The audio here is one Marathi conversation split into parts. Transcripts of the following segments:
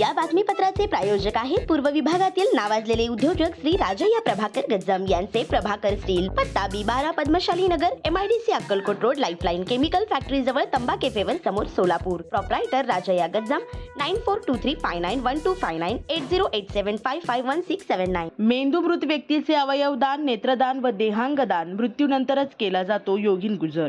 या बातमीपत्राचे प्रायोजक आहेत पूर्व विभागातील नावाजलेले उद्योजक श्री राजय्या प्रभाकर गज्जम यांचे प्रभाकर स्टील पत्ता बी बारा Padmashali Nagar MIDC Akkalkot road lifeline chemical factory जवळ तंबा केफेवर समोर Solapur. Proprietor Rajayya Gajjam nine four two three five nine one two five nine eight zero eight seven five five one six seven nine मेंदू मृत व्यक्तीचे अवयवदान नेत्रदान व देहांगदान मृत्यूनंतरच केला जातो योगीन गुजर.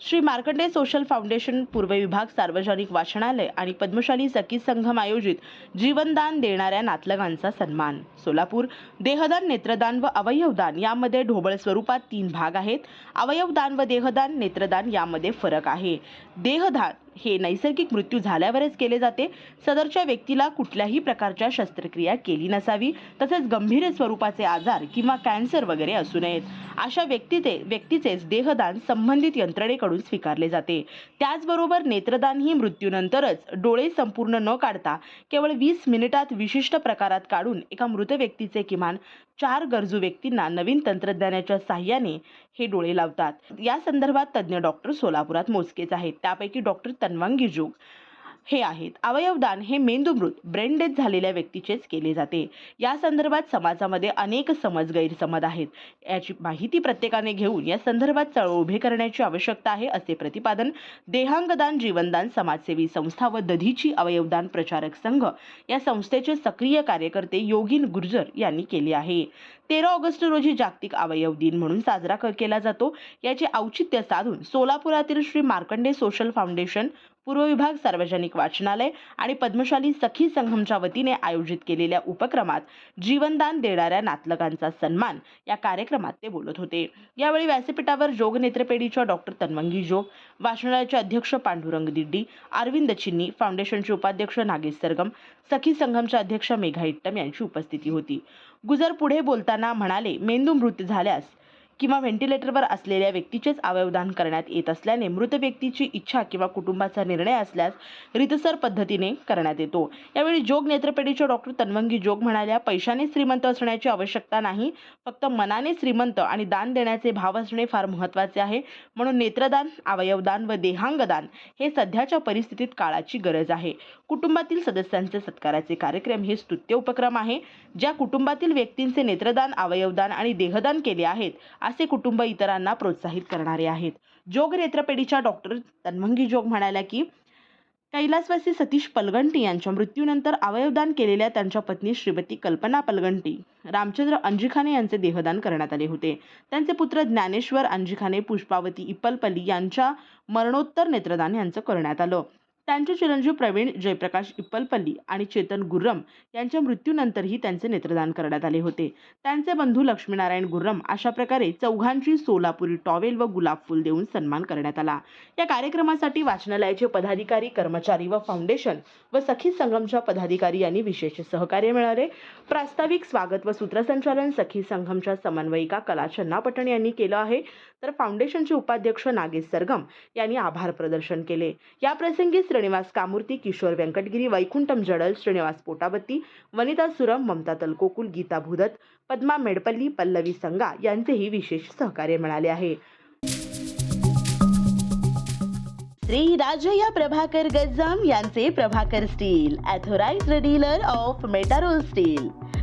श्री मार्कंडे सोशल फाउंडेशन पूर्व विभाग सार्वजनिक वाचनालय आणि पद्मशाली सखी संघम आयोजित जीवनदान देणाऱ्या नातलगांचा सन्मान. सोलापूर देहदान नेत्रदान व अवयवदान यामध्ये ढोबळ स्वरूपात तीन भाग आहेत. अवयवदान व देहदान नेत्रदान यामध्ये फरक आहे. देहदान हे नैसर्गिक मृत्यू झाल्यावरच केले जाते. सदरच्या व्यक्तीला कुठल्याही प्रकारच्या शस्त्रक्रिया केली नसावी. तसेच गंभीर स्वरूपाचे आजार किंवा कॅन्सर वगैरे असू नयेत. अशा व्यक्तीचे व्यक्तीचेच देहदान संबंधित यंत्रणेकडून स्वीकारले जाते. त्याचबरोबर नेत्रदान ही मृत्यूनंतरच डोळे संपूर्ण न काढता केवळ वीस मिनिटात विशिष्ट प्रकारात काढून एका मृत व्यक्तीचे किमान चार गरजू व्यक्तींना नवीन तंत्रज्ञानाच्या साह्याने हे डोळे लावतात. या संदर्भात तज्ज्ञ डॉक्टर सोलापुरात मोजकेच आहेत. त्यापैकी डॉक्टर तन्वांगी जोग हे आहेत. अवयवदान हे मेंदूमृत ब्रेन डेथ झालेल्या व्यक्तीचेच केले जाते. या संदर्भात समाजामध्ये अनेक समज गैरसमज आहेत. याची माहिती प्रत्येकाने घेऊन या संदर्भात चळवळ उभे करण्याची आवश्यकता आहे असे प्रतिपादन देहांगदान जीवनदान समाजसेवी संस्था व दधीची अवयवदान प्रचारक संघ या संस्थेचे सक्रिय कार्यकर्ते योगीन गुर्जर यांनी केले आहे. तेरा ऑगस्ट रोजी जागतिक अवयव दिन म्हणून साजरा क- केला जातो. याचे औचित्य साधून सोलापुरातील श्री मार्कंडे सोशल फाउंडेशन पूर्व विभाग सार्वजनिक वाचनालय आणि पद्मशाली सखी संघमच्या वतीने आयोजित केलेल्या उपक्रमात जीवनदान देणाऱ्या नातलगांचा सन्मान या कार्यक्रमात ते बोलत होते. यावेळी व्यासपीठावर जोग नेत्रपेढीच्या डॉक्टर तन्वंगी जोग वाचनालयाचे अध्यक्ष पांडुरंग दिड्डी अरविंद चिन्नी फाउंडेशनचे उपाध्यक्ष नागेश सरगम सखी संघमच्या अध्यक्ष मेघा इट्टम यांची उपस्थिती होती. गुजर पुढे बोलताना म्हणाले मेंदू मृत झाल्यास किंवा व्हेंटिलेटरवर असलेल्या व्यक्तीचेच अवयवदान करण्यात येत असल्याने मृत व्यक्तीची इच्छा किंवा कुटुंबाचा निर्णय असल्यास रितसर पद्धतीने करण्यात येतो. यावेळी जोग नेत्रपेढीच्या डॉक्टर तन्वंगी जोग म्हणाल्या पैशाने श्रीमंत असण्याची आवश्यकता नाही फक्त मनाने श्रीमंत आणि दान देण्याचे भाव असणे फार महत्त्वाचे आहे. म्हणून नेत्रदान अवयवदान व देहांगदान हे सध्याच्या परिस्थितीत काळाची गरज आहे. कुटुंबातील सदस्यांचे सत्काराचे कार्यक्रम हे स्तुत्य उपक्रम आहे. ज्या कुटुंबातील व्यक्तींचे नेत्रदान अवयवदान आणि देहदान केले आहेत असे कुटुंब इतरांना प्रोत्साहित करणारे आहेत. जोग नेत्रपेढीच्या डॉक्टर तन्मंगी जोग म्हणाल्या की कैलासवासी सतीश पलगंटी यांच्या मृत्यूनंतर अवयवदान केलेल्या त्यांच्या पत्नी श्रीमती कल्पना पलगंटी रामचंद्र अंजिखाने यांचे देहदान करण्यात आले होते. त्यांचे पुत्र ज्ञानेश्वर अंजिखाने पुष्पावती इप्पलपल्ली यांच्या मरणोत्तर नेत्रदान यांचं करण्यात आलं. त्यांचे चिरंजीव प्रवीण जयप्रकाश इप्पलपल्ली आणि चेतन गुर्रम यांच्या मृत्यूनंतरही त्यांचे नेत्रदान करण्यात आले होते. त्यांचे बंधू लक्ष्मीनारायण गुर्रम अशा प्रकारे चौघांची सोलापुरी टॉवेल व गुलाब फुल देऊन सन्मान करण्यात आला. या कार्यक्रमासाठी वाचनालयाचे पदाधिकारी कर्मचारी व फाउंडेशन व सखी संगमच्या पदाधिकारी यांनी विशेष सहकार्य मिळाले प्रास्ताविक स्वागत व सूत्रसंचालन सखी संघमच्या समन्वयिका कला चन्नापटण यांनी केलं आहे. तर फाउंडेशनचे उपाध्यक्ष नागेश सरगम यांनी आभार प्रदर्शन केले. या प्रसंगी श्रीनिवास कामूर्ती किशोर व्यंकटगिरी वैकुंठम जडल श्रीनिवास पोटाबत्ती वनिता सुरम ममता तलकोकुल गीता भूदत पद्मा मेडपल्ली पल्लवी संगा यांचेही विशेष सहकार्य मिळाले आहे. श्री राजय्या प्रभाकर गज्जम यांचे Prabhakar steel authorised dealer of Metarol steel.